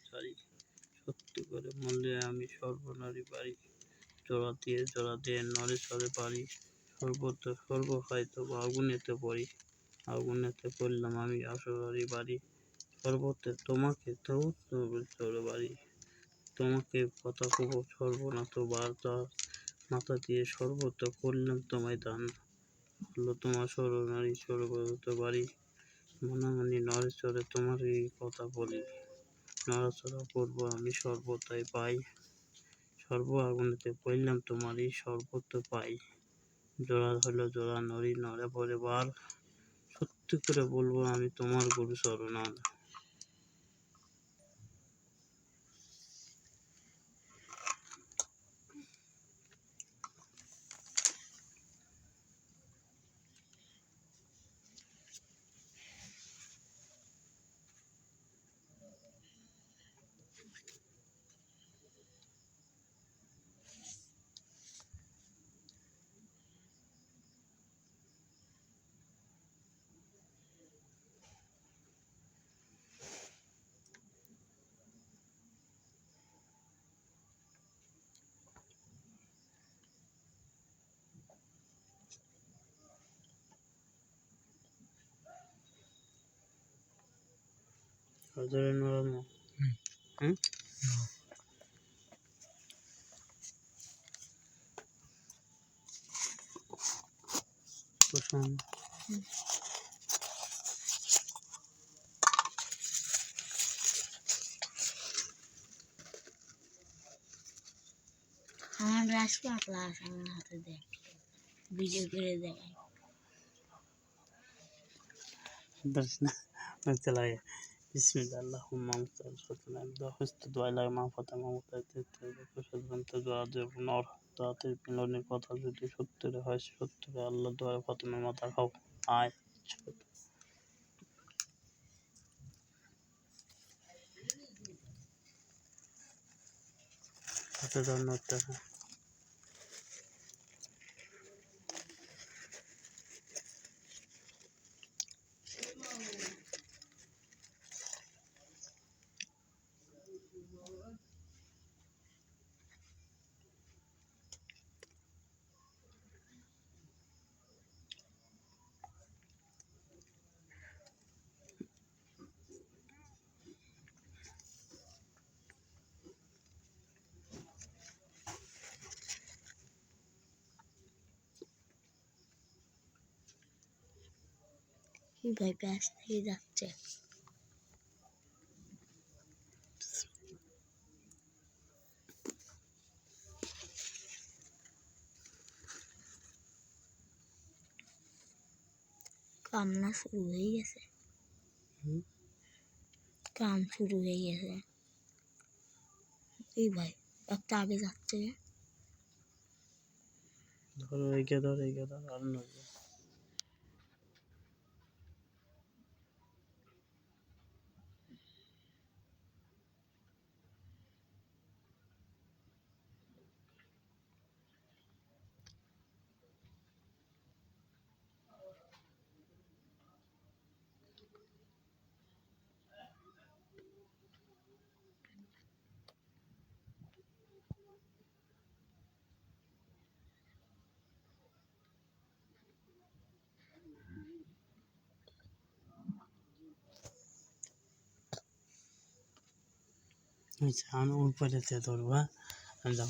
ছাড়ি সত্যি করে মরলে আমি সর্বনারী বাড়ি জোড়া দিয়ে জোড়া দিয়ে নরে সরে পারি। সর্বত্র সর্ব তবু আগুনেতে পড়ি। আগুনেতে পড়লাম আমি আসরারি বাড়ি। সর্বত্র তোমাকে তবু বাড়ি। তোমাকে কথা কব সর্বনাথ বার্তা। মাথা দিয়ে সর্বত্র করলাম তোমায় দান। হলো তোমার সরনারী সর্বত বাড়ি। মনামনি নরেশ্বরে তোমার এই কথা বলি। নড়াচড়া করব আমি সর্বতাই পাই। সর্ব আগুনেতে পড়লাম তোমারই সর্বত্র পাই। জোড়া হলো জোড়া নড়ি নড়ে পরে বার। সত্যি করে বলব আমি তোমার গুরু Perdónen ahora mismo. ¿Eh? No. Pushando. Mm. আমার আজকে আপনার আসামি হাতে দেখ ভিডিও করে দেখাই দর্শনা চলা বিসমিল্লা আল্লাহুম্মা মুস্তাগফিরুনা দহস্ত দোয়া লাগে মাফাতা মামুতাতে সদন্ত দোয়া দেব কথা যদি সত্যরে হয় সত্যরে আল্লাহ দোয়া ফাতেমা আয় হাতে ধন্যবাদ ভাই ব্যাস থেকে যাচ্ছে। কামনা শুরু হয়ে গেছে। কাম শুরু হয়ে গেছে। এই ভাই একটা আগে যাচ্ছে। ধরো এগিয়ে ধর এগিয়ে ধর আর নড়বে আচ্ছা আমি উপরেতে ধরবো হ্যাঁ আমি যাব